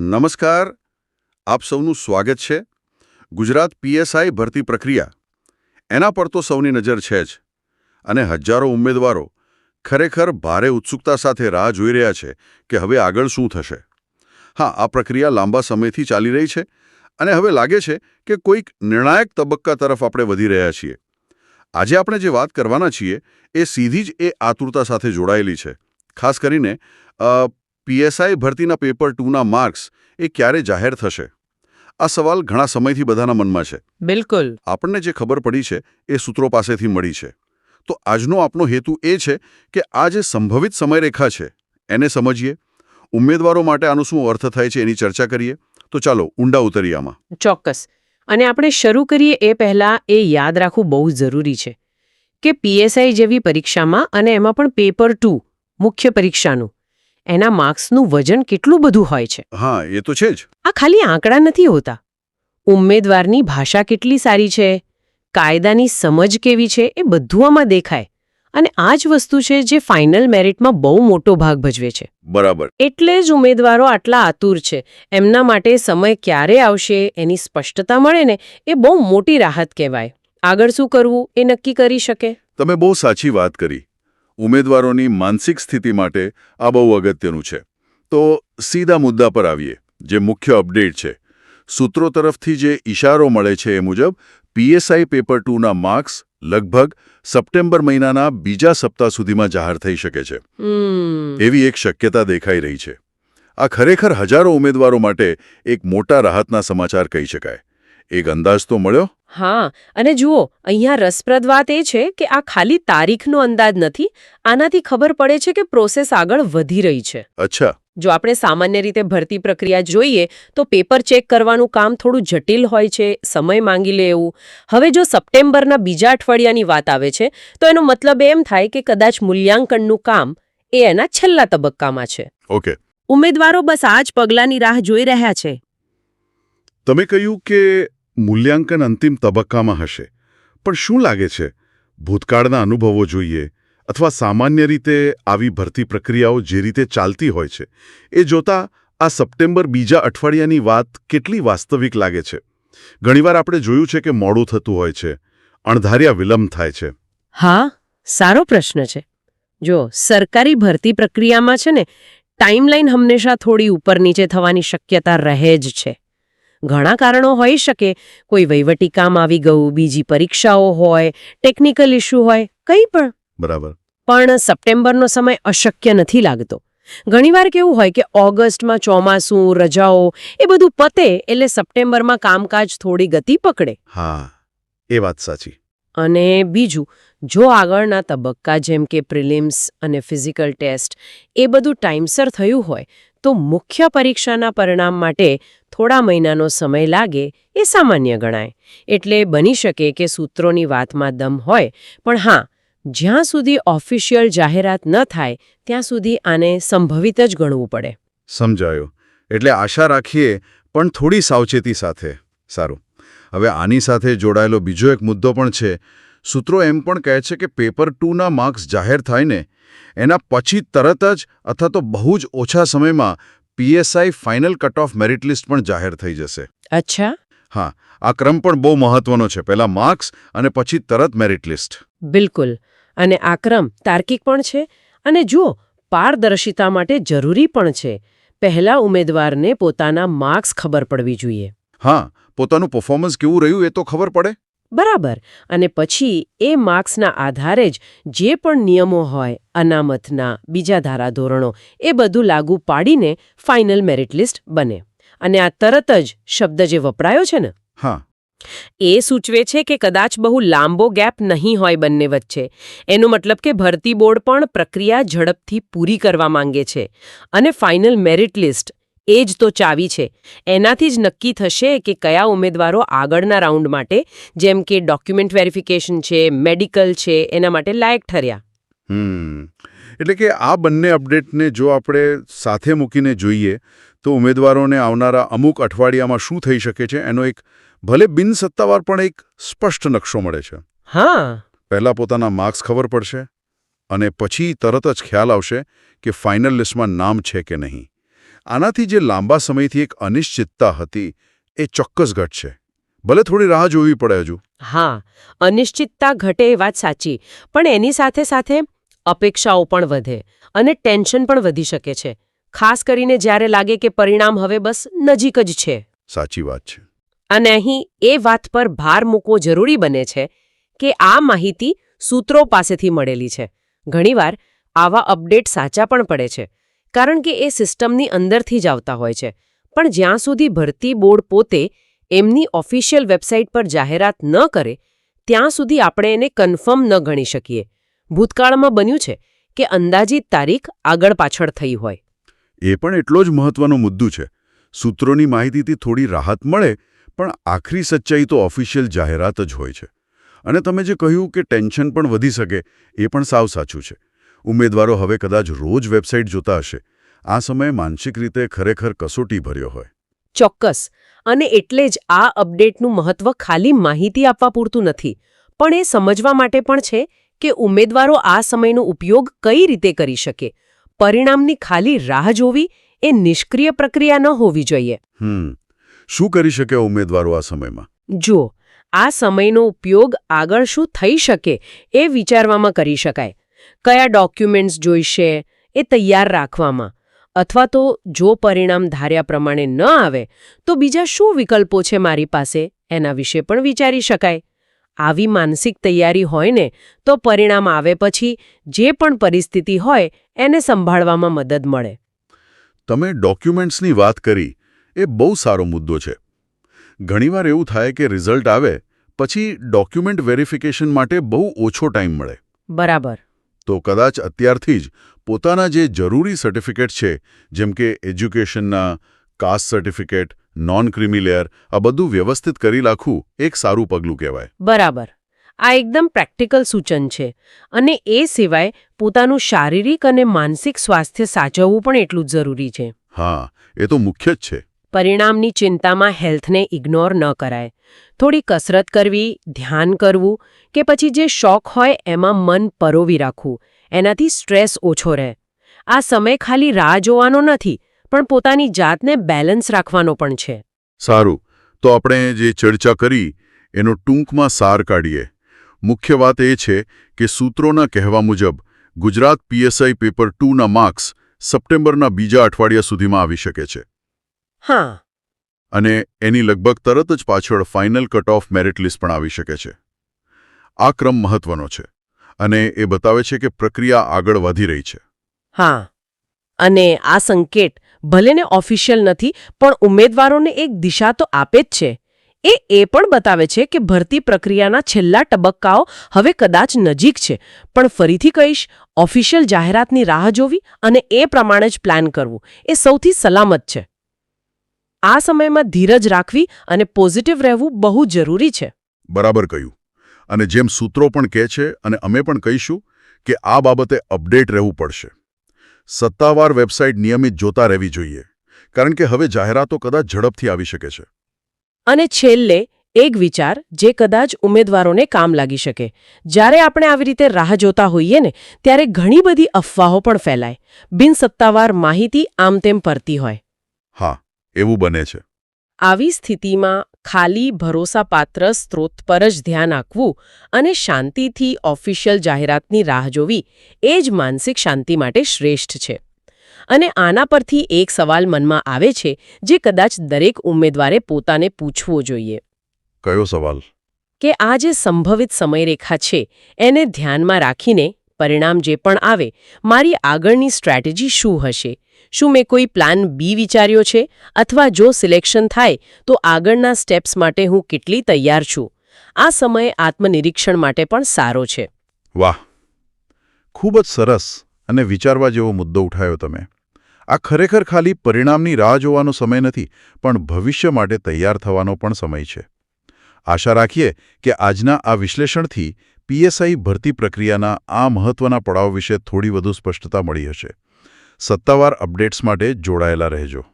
નમસ્કાર. આપ સૌનું સ્વાગત છે. ગુજરાત પીએસઆઈ ભરતી પ્રક્રિયા. એના પર તો સૌની નજર છે જ. અને હજારો ઉમેદવારો ખરેખર ભારે ઉત્સુકતા સાથે રાહ જોઈ રહ્યા છે કે હવે આગળ શું થશે. હા, આ પ્રક્રિયા લાંબા સમયથી ચાલી રહી છે અને હવે લાગે છે કે કોઈક નિર્ણાયક તબક્કા તરફ આપણે વધી રહ્યા છીએ. આજે આપણે જે વાત કરવાના છીએ એ સીધી જ એ આતુરતા સાથે જોડાયેલી છે. ખાસ કરીને પીએસઆઈ ભરતીના પેપર ટુના માર્ક્સ એ ક્યારે જાહેર થશે? આ સવાલ ઘણા સમયથી બધાના મનમાં છે. બિલકુલ. આપણને જે ખબર પડી છે એ સૂત્રો પાસેથી મળી છે. તો આજનો આપણો હેતુ એ છે કે આ જે સંભવિત સમયરેખા છે એને સમજીએ. ઉમેદવારો માટે આનો શું અર્થ થાય છે એની ચર્ચા કરીએ. તો ચાલો ઊંડા ઉતરીએ આમાં. ચોક્કસ. અને આપણે શરૂ કરીએ એ પહેલાં એ યાદ રાખવું બહુ જરૂરી છે કે પીએસઆઈ જેવી પરીક્ષામાં અને એમાં પણ પેપર ટુ મુખ્ય પરીક્ષાનું. એના માર્ક્સનું વજન કેટલું બધું હોય છે? હા એ તો છે જ. આ ખાલી આંકડા નથી હોતા. ઉમેદવારની ભાષા કેટલી સારી છે? કાયદાની સમજ કેવી છે? એ બધું આમાં દેખાય. અને આ જ વસ્તુ છે જે ફાઇનલ મેરિટમાં બહુ મોટો ભાગ ભજવે છે. બરાબર. એટલે જ ઉમેદવારો આટલા આતુર છે. એમના માટે સમય ક્યારે આવશે એની સ્પષ્ટતા મળે ને એ બહુ મોટી રાહત કહેવાય. આગળ શું કરવું એ નક્કી કરી શકે? તમે બહુ સાચી વાત કરી. ઉમેદવારોની માનસિક સ્થિતિ માટે આ બહુ અગત્યનું છે. તો સીધા મુદ્દા પર આવીએ જે મુખ્ય અપડેટ છે. સૂત્રો તરફથી જે ઇશારો મળે છે એ મુજબ પીએસઆઈ પેપર ટુના માર્ક્સ લગભગ સપ્ટેમ્બર મહિનાના બીજા સપ્તાહ સુધીમાં જાહેર થઈ શકે છે. એવી એક શક્યતા દેખાઈ રહી છે. આ ખરેખર હજારો ઉમેદવારો માટે એક મોટા રાહતના સમાચાર કહી શકાય. એક અંદાજ તો મળ્યો? હા અને જુઓ અહીંયા રસપ્રદ વાત એ છે કે આ ખાલી તારીખનો અંદાજ નથી આનાથી ખબર પડે છે કે પ્રોસેસ આગળ વધી રહી છે. અચ્છા. જો આપણે સામાન્ય રીતે ભરતી પ્રક્રિયા જોઈએ તો પેપર ચેક કરવાનું કામ થોડું જટિલ હોય છે સમય માંગી લે એવું. હવે જો સપ્ટેમ્બરના બીજા અઠવાડિયાની વાત આવે છે તો એનો મતલબ એમ થાય કે કદાચ મૂલ્યાંકનનું કામ એ એના છેલ્લા તબક્કામાં છે. ઓકે. ઉમેદવારો બસ આ જ પગલાંની રાહ જોઈ રહ્યા છે. તમે કહ્યું કે મૂલ્યાંકન અંતિમ તબક્કામાં હશે. પણ શું લાગે છે? ભૂતકાળના અનુભવો જોઈએ અથવા સામાન્ય રીતે આવી ભરતી પ્રક્રિયાઓ જે રીતે ચાલતી હોય છે, એ જોતા આ સપ્ટેમ્બર બીજા અઠવાડિયાની વાત કેટલી વાસ્તવિક લાગે છે? ઘણીવાર આપણે જોયું છે કે મોડું થતું હોય છે, અણધાર્યા વિલંબ થાય છે. હા, સારો પ્રશ્ન છે. જો સરકારી ભરતી પ્રક્રિયામાં છે ને ટાઈમલાઈન હંમેશા થોડી ઉપર નીચે થવાની શક્યતા રહે જ છે. ઘણા કારણો હોઈ શકે. કોઈ વહીવટી કામ આવી ગયું બીજી પરીક્ષાઓ હોય ટેકનિકલ ઇસ્યુ હોય કંઈ પણ. બરાબર. પણ સપ્ટેમ્બરનો સમય અશક્ય નથી લાગતો. ઘણીવાર કેવું હોય કે ઓગસ્ટમાં ચોમાસું રજાઓ એ બધું પતે એટલે સપ્ટેમ્બરમાં કામકાજ થોડી ગતિ પકડે. હા એ વાત સાચી. અને બીજું જો આગળના તબક્કા જેમ કે પ્રિલિમ્સ અને ફિઝિકલ ટેસ્ટ એ બધું ટાઈમસર થયું હોય તો મુખ્ય પરીક્ષાના પરિણામ માટે થોડા મહિનાનો સમય લાગે એ સામાન્ય ગણાય. એટલે બની શકે કે સૂત્રોની વાતમાં દમ હોય, પણ હા, જ્યાં સુધી ઓફિશિયલ જાહેરાત ન થાય, ત્યાં સુધી આને સંભવિત જ ગણવું પડે. સમજાયો. એટલે આશા રાખીએ, પણ થોડી સાવચેતી સાથે. સારું. હવે આની સાથે જોડાયેલો બીજો એક મુદ્દો પણ છે. સૂત્રો એમ પણ કહે છે કે પેપર ટુના માર્ક્સ જાહેર થાય ને, એના પછી તરત જ અથવા તો બહુ જ ઓછા સમયમાં PSI final cut off merit list પણ જાહેર થઈ જશે. અચ્છા. હા આ ક્રમ પણ બહુ મહત્વનો છે. પહેલા માર્ક્સ અને પછી તરત મેરિટ લિસ્ટ. બિલકુલ. અને આ ક્રમ તાર્કિક પણ છે અને જુઓ પારદર્શિતા માટે જરૂરી પણ છે. પહેલા ઉમેદવારને પોતાના માર્ક્સ ખબર પડવી જોઈએ. હા પોતાનું પરફોર્મન્સ કેવું રહ્યું એ તો ખબર પડે. બરાબર. અને પછી એ માર્ક્સના આધારે જ જે પણ નિયમો હોય અનામતના બીજા ધારાધોરણો એ બધું લાગુ પાડીને ફાઇનલ મેરિટ લિસ્ટ બને. અને આ તરત જ શબ્દ જે વપરાયો છે ને હા. એ સૂચવે છે કે કદાચ બહુ લાંબો ગેપ નહીં હોય બંને વચ્ચે. એનો મતલબ કે ભરતી બોર્ડ પણ પ્રક્રિયા ઝડપથી પૂરી કરવા માંગે છે. અને ફાઇનલ મેરિટ લિસ્ટ એ જ તો ચાવી છે. એનાથી જ નક્કી થશે કે કયા ઉમેદવારો આગળના રાઉન્ડ માટે જેમ કે ડોક્યુમેન્ટ વેરિફિકેશન છે મેડિકલ છે એના માટે લાયક ઠર્યા. હમ. એટલે કે આ બંને અપડેટને જો આપણે સાથે મૂકીને જોઈએ તો ઉમેદવારોને આવનારા અમુક અઠવાડિયામાં શું થઈ શકે છે એનો એક ભલે બિનસત્તાવાર પણ એક સ્પષ્ટ નકશો મળે છે. હા. પહેલા પોતાના માર્ક્સ ખબર પડશે અને પછી તરત જ ખ્યાલ આવશે કે ફાઇનલ લિસ્ટમાં નામ છે કે નહીં. આનાથી જે લાંબા સમયથી એક અનિશ્ચિતતા હતી એ ચોક્કસ ઘટશે ભલે થોડી રાહ જોવી પડે હજુ. હા અનિશ્ચિતતા ઘટે એ વાત સાચી પણ એની સાથે સાથે અપેક્ષાઓ પણ વધે અને ટેન્શન પણ વધી શકે છે. ખાસ કરીને જ્યારે લાગે કે પરિણામ હવે બસ નજીક જ છે. સાચી વાત છે. અને અહીં એ વાત પર ભાર મૂકવો જરૂરી બને છે કે આ માહિતી સૂત્રો પાસેથી મળેલી છે. ઘણીવાર આવા અપડેટ સાચા પણ પડે છે. કારણ કે એ સિસ્ટમની અંદરથી જ આવતા હોય છે. પણ જ્યાં સુધી ભરતી બોર્ડ પોતે એમની ઓફિશિયલ વેબસાઇટ પર જાહેરાત ન કરે, ત્યાં સુધી આપણે એને કન્ફર્મ ન ગણી શકીએ. ભૂતકાળમાં બન્યું છે કે અંદાજિત તારીખ આગળ પાછળ થઈ હોય. એ પણ એટલો જ મહત્વનો મુદ્દો છે. સૂત્રોની માહિતીથી થોડી રાહત મળે, પણ આખરી સચ્ચાઈ તો ઓફિશિયલ જાહેરાત જ હોય છે. અને તમે જે કહ્યું કે ટેન્શન પણ વધી શકે, એ પણ સાવ સાચું છે. ઉમેદવારો હવે કદાચ રોજ વેબસાઇટ જોતા હશે. આ સમયે માનસિક રીતે ખરેખર કસોટી ભર્યો હોય. ચોક્કસ. અને એટલે જ આ અપડેટનું મહત્વ ખાલી માહિતી આપવા પૂરતું નથી. પણ એ સમજવા માટે પણ છે કે ઉમેદવારો આ સમયનો ઉપયોગ કઈ રીતે કરી શકે. પરિણામની ખાલી રાહ જોવી એ નિષ્ક્રિય પ્રક્રિયા ન હોવી જોઈએ. હમ. શું કરી શકે ઉમેદવારો આ સમયમાં? જુઓ આ સમયનો ઉપયોગ આગળ શું થઈ શકે એ વિચારવામાં કરી શકાય. કયા ડોક્યુમેન્ટ્સ જોઈશે એ તૈયાર રાખવામાં. અથવા તો જો પરિણામ ધાર્યા પ્રમાણે ન આવે તો બીજા શું વિકલ્પો છે મારી પાસે? એના વિશે પણ વિચારી શકાય. આવી માનસિક તૈયારી હોય ને તો પરિણામ આવે પછી જે પણ પરિસ્થિતિ હોય એને સંભાળવામાં મદદ મળે. તમે ડોક્યુમેન્ટ્સની વાત કરી એ બહુ સારો મુદ્દો છે. ઘણીવાર એવું થાય કે રિઝલ્ટ આવે પછી ડોક્યુમેન્ટ વેરિફિકેશન માટે બહુ ઓછો ટાઈમ મળે. બરાબર. તો કદાચ અત્યારથી જ પોતાના જે જરૂરી સર્ટિફિકેટ છે જેમ કે એજ્યુકેશનના caste certificate non creamy layer આ બધું વ્યવસ્થિત કરી રાખવું એક સારું પગલું કહેવાય. બરાબર. આ એકદમ પ્રેક્ટિકલ સૂચન છે અને એ સિવાય પોતાનું શારીરિક અને માનસિક સ્વાસ્થ્ય સાચવવું પણ એટલું જ જરૂરી છે. હા એ તો મુખ્ય જ છે. પરિણામની ચિંતામાં હેલ્થને ઇગ્નોર ન કરાય. થોડી કસરત કરવી, ધ્યાન કરવું કે પછી જે શોખ હોય એમાં મન પરોવી રાખવું, એનાથી સ્ટ્રેસ ઓછો રહે. આ સમય ખાલી રાહ જોવાનો નથી, પણ પોતાની જાતને બેલેન્સ રાખવાનો પણ છે. સારું, તો આપણે જે ચર્ચા કરી, એનો ટૂંકમાં સાર કાઢીએ. મુખ્ય વાત એ છે કે સૂત્રોના કહેવા મુજબ, ગુજરાત પીએસઆઈ પેપર ટુના માર્ક્સ સપ્ટેમ્બરના બીજા અઠવાડિયા સુધીમાં આવી શકે છે. હા. અને એની લગભગ તરત જ પાછળ final cut off merit list પણ આવી શકે છે. આ ક્રમ મહત્વનો છે અને એ બતાવે છે કે પ્રક્રિયા આગળ વધી રહી છે. હા. અને આ સંકેત ભલેને ઓફિશિયલ નથી પણ ઉમેદવારોને એક દિશા તો આપે જ છે. એ એ પણ બતાવે છે કે ભરતી પ્રક્રિયાના છેલ્લા તબક્કાઓ હવે કદાચ નજીક છે. પણ ફરીથી કહીશ ઓફિશિયલ જાહેરાતની રાહ જોવી અને એ પ્રમાણે જ પ્લાન કરવું એ સૌથી સલામત છે. આ સમયમાં ધીરજ રાખવી અને પોઝિટિવ રહેવું બહુ જરૂરી છે. બરાબર કહ્યું. અને જેમ સૂત્રો પણ કહે છે અને અમે પણ કહીશું કે આ બાબતે અપડેટ રહેવું પડશે. સત્તાવાર વેબસાઇટ નિયમિત જોતા રહેવી જોઈએ કારણ કે હવે જાહેરાતો કદાચ ઝડપથી આવી શકે છે. અને છેલ્લે એક વિચાર જે કદાચ ઉમેદવારોને કામ લાગી શકે. જ્યારે આપણે આવી રીતે રાહ જોતા હોઈએ ને ત્યારે ઘણી બધી અફવાઓ પણ ફેલાય. બિનસત્તાવાર માહિતી આમ તેમ પરતી હોય. હા એવું બને છે. આવી સ્થિતિમાં ખાલી ભરોસાપાત્ર સ્ત્રોત પર જ ધ્યાન આપવું અને શાંતિથી ઓફિશિયલ જાહેરાતની રાહ જોવી એ જ માનસિક શાંતિ માટે શ્રેષ્ઠ છે. અને આના પરથી એક સવાલ મનમાં આવે છે જે કદાચ દરેક ઉમેદવારે પોતાને પૂછવો જોઈએ. કયો સવાલ? કે આ જે સંભવિત સમયરેખા છે એને ધ્યાનમાં રાખીને પરિણામ જે પણ આવે, મારી આગળની સ્ટ્રેટેજી શું હશે? શું મેં કોઈ પ્લાન બી વિચાર્યો છે? અથવા જો સિલેક્શન થાય, તો આગળના સ્ટેપ્સ માટે હું કેટલી તૈયાર છું? આ સમય આત્મનિરીક્ષણ માટે પણ સારો છે. વાહ! ખૂબ જ સરસ અને વિચારવા જેવો મુદ્દો ઉઠાયો તમે. આ ખરેખર ખાલી પરિણામની રાહ જોવાનો સમય નથી, પણ ભવિષ્ય માટે તૈયાર થવાનો પણ સમય છે. આશા રાખીએ કે આજના આ વિશ્લેષણથી પીએસઆઈ ભરતી પ્રક્રિયાના આ મહત્વના પડાવ વિશે થોડી વધુ સ્પષ્ટતા મળી હશે. સત્તાવાર અપડેટ્સ માટે જોડાયેલા રહેજો.